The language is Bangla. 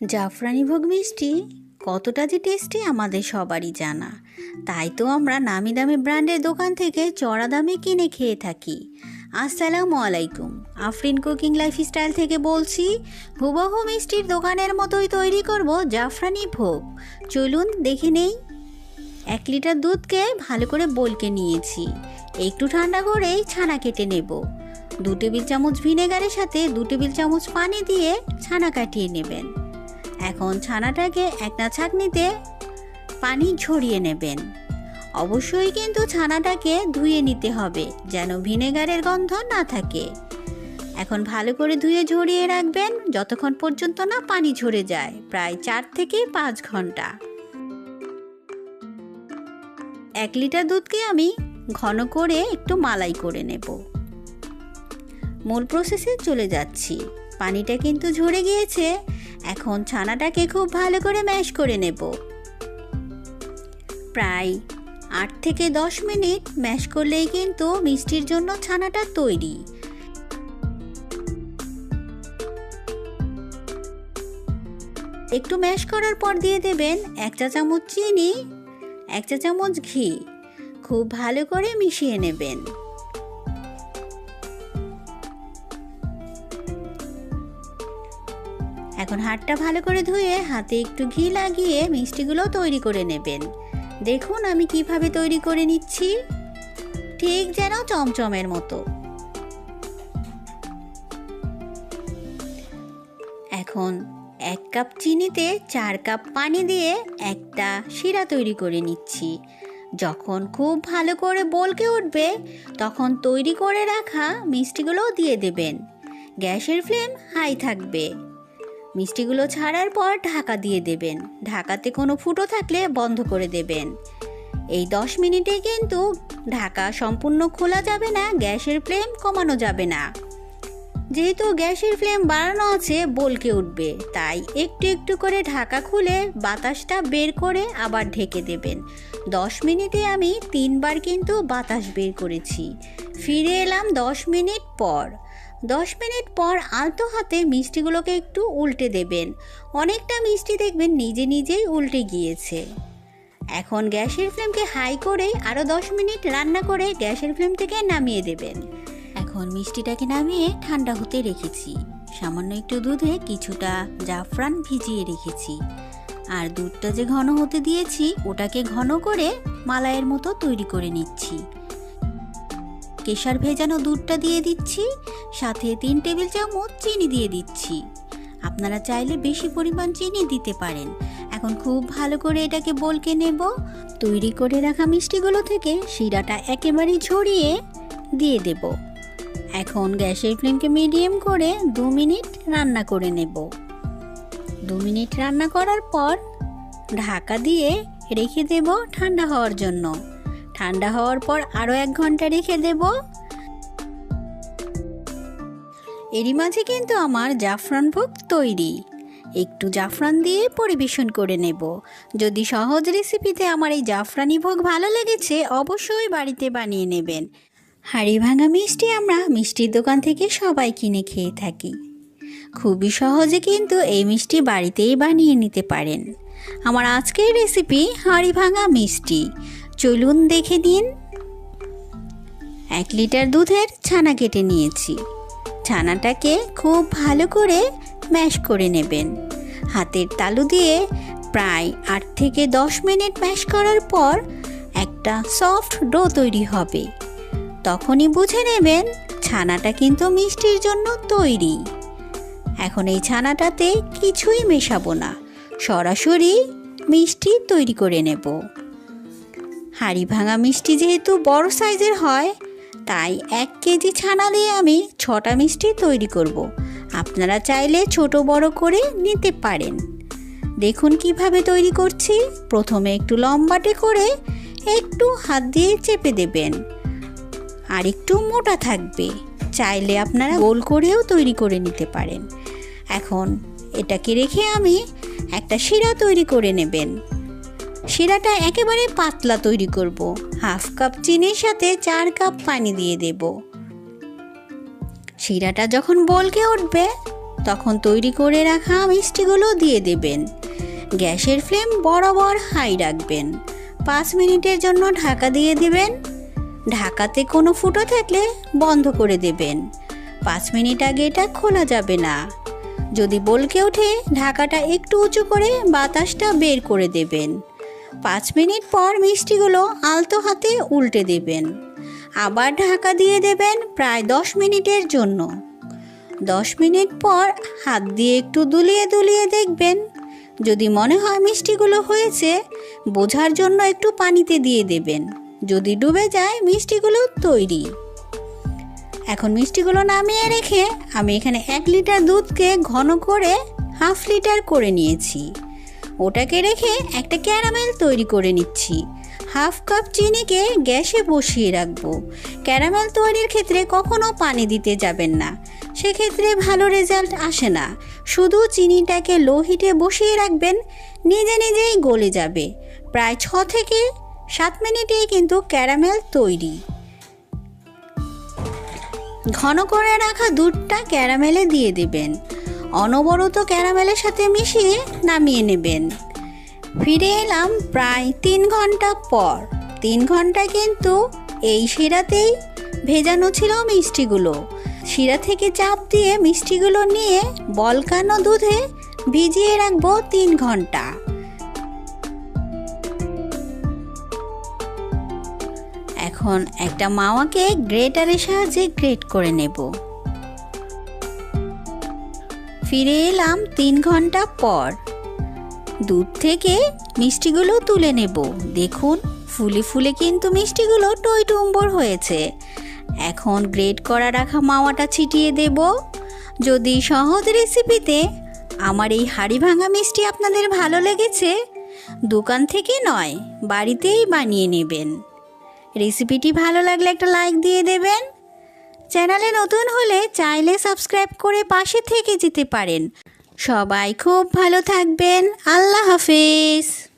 জাফরানি ভোগ মিষ্টি কতটা যে টেস্টি আমাদের সবারই জানা। তাই তো আমরা নামি দামি ব্র্যান্ডের দোকান থেকে চড়া দামে কিনে খেয়ে থাকি। আসসালামু আলাইকুম। আফরিন কুকিং লাইফ স্টাইল থেকে বলছি, হুবহু মিষ্টির দোকানের মতোই তৈরি করব জাফরানি ভোগ। চলুন দেখে নেই। এক লিটার দুধকে ভালো করে বলকে নিয়েছি। একটু ঠান্ডা করেই ছানা কেটে নেব। দু টেবিল চামচ ভিনেগারের সাথে দু টেবিল চামচ পানি দিয়ে ছানা কাটিয়ে নেবেন। এখন ছানাটাকে একটা ছাঁকনিতে পানি ঝরিয়ে নেবেন। অবশ্যই কিন্তু ছানাটাকে ধুয়ে নিতে হবে, যেন ভিনেগারের গন্ধ না থাকে। এখন ভালো করে ধুয়ে ঝরিয়ে রাখবেন, যতক্ষণ পর্যন্ত না পানি ঝরে যায়, প্রায় চার থেকে পাঁচ ঘণ্টা। এক লিটার দুধকে আমি ঘন করে একটু মালাই করে নেব। মূল প্রসেসে চলে যাচ্ছি। পানিটা কিন্তু ঝরে গিয়েছে এখন ছানাটাকে খুব ভালো করে ম্যাশ করে নেব। প্রায় আট থেকে দশ মিনিট ম্যাশ করলেই কিন্তু মিষ্টির জন্য ছানাটা তৈরি। একটু ম্যাশ করার পর দিয়ে দেবেন এক চা চামচ চিনি, এক চা চামচ ঘি। খুব ভালো করে মিশিয়ে নেবেন। হাতটা ভালো করে ধুয়ে হাতে একটু ঘি লাগিয়ে মিষ্টিগুলো তৈরি করে নেবেন। দেখুন আমি কীভাবে তৈরি করে নিচ্ছি। ঠিক যেন চমচমের মতো। এখন এক কাপ চিনিতে চার কাপ পানি দিয়ে একটা শিরা তৈরি করে নিচ্ছি। যখন খুব ভালো করে বলকে উঠবে, তখন তৈরি করে রাখা মিষ্টিগুলো দিয়ে দেবেন। গ্যাসের ফ্লেম হাই থাকবে। মিষ্টিগুলো ছাড়ার পর ঢাকা দিয়ে দেবেন। ঢাকাতে কোনো ফুটো থাকলে বন্ধ করে দেবেন। এই দশ মিনিটে কিন্তু ঢাকা সম্পূর্ণ খোলা যাবে না, গ্যাসের ফ্লেম কমানো যাবে না। যেহেতু গ্যাসের ফ্লেম বাড়ানো আছে, বলকে উঠবে। তাই একটু একটু করে ঢাকা খুলে বাতাসটা বের করে আবার ঢেকে দেবেন। দশ মিনিটে আমি তিনবার কিন্তু বাতাস বের করেছি। ফিরে এলাম দশ মিনিট পর। দশ মিনিট পর আলতো হাতে মিষ্টিগুলোকে একটু উল্টে দেবেন। অনেকটা মিষ্টি দেখবেন নিজে নিজেই উল্টে গিয়েছে। এখন গ্যাসের ফ্লেমকে হাই করে আরও দশ মিনিট রান্না করে গ্যাসের ফ্লেম থেকে নামিয়ে দেবেন। এখন মিষ্টিটাকে নামিয়ে ঠান্ডা হতে রেখেছি। সামান্য একটু দুধে কিছুটা জাফরান ভিজিয়ে রেখেছি। আর দুধটা যে ঘন হতে দিয়েছি, ওটাকে ঘন করে মালাইয়ের মতো তৈরি করে নিচ্ছি। কেশর ভেজানো দুধটা দিয়ে দিচ্ছি, সাথে তিন টেবিল চামচ চিনি দিয়ে দিচ্ছি। আপনারা চাইলে বেশি পরিমাণ চিনি দিতে পারেন। এখন খুব ভালো করে এটাকে বলকে নেব। তৈরি করে রাখা মিষ্টিগুলো থেকে শিরাটা একেবারেই ঝরিয়ে দিয়ে দেব। এখন গ্যাসের ফ্লেমকে মিডিয়াম করে দু মিনিট রান্না করে নেব। দু মিনিট রান্না করার পর ঢাকা দিয়ে রেখে দেব ঠান্ডা হওয়ার জন্য। ঠান্ডা হওয়ার পর আরও এক ঘণ্টা রেখে দেব। এরই মাঝে কিন্তু আমার জাফরান ভোগ তৈরি। একটু জাফরান দিয়ে পরিবেশন করে নেব। যদি সহজ রেসিপিতে আমার এই জাফরানি ভোগ ভালো লেগেছে, অবশ্যই বাড়িতে বানিয়ে নেবেন। হাড়ি ভাঙা মিষ্টি আমরা মিষ্টির দোকান থেকে সবাই কিনে খেয়ে থাকি। খুবই সহজে কিন্তু এই মিষ্টি বাড়িতেই বানিয়ে নিতে পারেন। আমার আজকের রেসিপি হাঁড়ি ভাঙা মিষ্টি। চলুন দেখে দিন এক লিটার দুধের ছানা কেটে নিয়েছি। ছানাটাকে খুব ভালো করে ম্যাশ করে নেবেন। হাতের তালু দিয়ে প্রায় আট থেকে দশ মিনিট ম্যাশ করার পর একটা সফট ডো তৈরি হবে। তখনই বুঝে নেবেন ছানাটা কিন্তু মিষ্টির জন্য তৈরি। এখন এই ছানাটাতে কিছুই মেশাবো না। সরাসরি মিষ্টি তৈরি করে নেব। হাঁড়ি ভাঙা মিষ্টি যেহেতু বড় সাইজের হয়, তাই এক কেজি ছানা দিয়ে আমি ছটা মিষ্টি তৈরি করব। আপনারা চাইলে ছোট বড় করে নিতে পারেন। দেখুন কীভাবে তৈরি করছি। প্রথমে একটু লম্বাটে করে একটু হাত দিয়ে চেপে দেবেন। আর একটু মোটা থাকবে। চাইলে আপনারা গোল করেও তৈরি করে নিতে পারেন। এখন এটাকে রেখে আমি একটা শিরা তৈরি করে নেবেন। শিরাটা একেবারে পাতলা তৈরি করব। হাফ কাপ চিনির সাথে চার কাপ পানি দিয়ে দেব। শিরাটা যখন বলকে উঠবে, তখন তৈরি করে রাখা মিষ্টিগুলো দিয়ে দেবেন। গ্যাসের ফ্লেম বরাবর হাই রাখবেন। পাঁচ মিনিটের জন্য ঢাকা দিয়ে দিবেন। ঢাকাতে কোনো ফুটো থাকলে বন্ধ করে দেবেন। পাঁচ মিনিট আগে এটা খোলা যাবে না। যদি বলকে ওঠে, ঢাকাটা একটু উঁচু করে বাতাসটা বের করে দেবেন। পাঁচ মিনিট পর মিষ্টিগুলো আলতো হাতে উল্টে দেবেন। আবার ঢাকা দিয়ে দেবেন প্রায় দশ মিনিটের জন্য। দশ মিনিট পর হাত দিয়ে একটু দুলিয়ে দুলিয়ে দেখবেন। যদি মনে হয় মিষ্টিগুলো হয়েছে, বোঝার জন্য একটু পানিতে দিয়ে দেবেন। যদি ডুবে যায়, মিষ্টিগুলো তৈরি। এখন মিষ্টিগুলো নামিয়ে রেখে আমি এখানে এক লিটার দুধকে ঘন করে হাফ লিটার করে নিয়েছি। ওটাকে রেখে একটা ক্যারামেল তৈরি করে নিচ্ছি। হাফ কাপ চিনিকে গ্যাসে বসিয়ে রাখব। ক্যারামেল তৈরির ক্ষেত্রে কখনো পানি দিতে যাবেন না। সেক্ষেত্রে ভালো রেজাল্ট আসে না। শুধু চিনিটাকে লো হিটে বসিয়ে রাখবেন, নিজে নিজেই গলে যাবে। প্রায় ছ থেকে সাত মিনিটেই কিন্তু ক্যারামেল তৈরি। ঘন করে রাখা দুধটা ক্যারামেলে দিয়ে দেবেন। অনবরত ক্যারামেলের সাথে মিশিয়ে নামিয়ে নেবেন। ফিরে এলাম প্রায় তিন ঘণ্টা পর। তিন ঘণ্টা কিন্তু এই শিরাতেই ভেজানো ছিল মিষ্টিগুলো। শিরা থেকে চাপ দিয়ে মিষ্টিগুলো নিয়ে বলকানো দুধে ভিজিয়ে রাখব তিন ঘণ্টা। এখন একটা মাওয়াকে গ্রেটারের সাহায্যে গ্রেট করে নেব। ফিরে এলাম তিন ঘণ্টা পর। দুধ থেকে মিষ্টিগুলো তুলে নেব। দেখুন, ফুলে ফুলে কিন্তু মিষ্টিগুলো টই টুম্বর হয়েছে। এখন গ্রেট করা রাখা মাওয়াটা ছিটিয়ে দেব। যদি সহজ রেসিপিতে আমার এই হাড়ি ভাঙা মিষ্টি আপনাদের ভালো লেগেছে, দোকান থেকে নয়, বাড়িতেই বানিয়ে নেবেন। রেসিপিটি ভালো লাগলে একটা লাইক দিয়ে দেবেন। চ্যানেলে নতুন হলে চাইলে সাবস্ক্রাইব করে পাশে থেকে যেতে পারেন। সবাই খুব ভালো থাকবেন। আল্লাহ হাফেজ।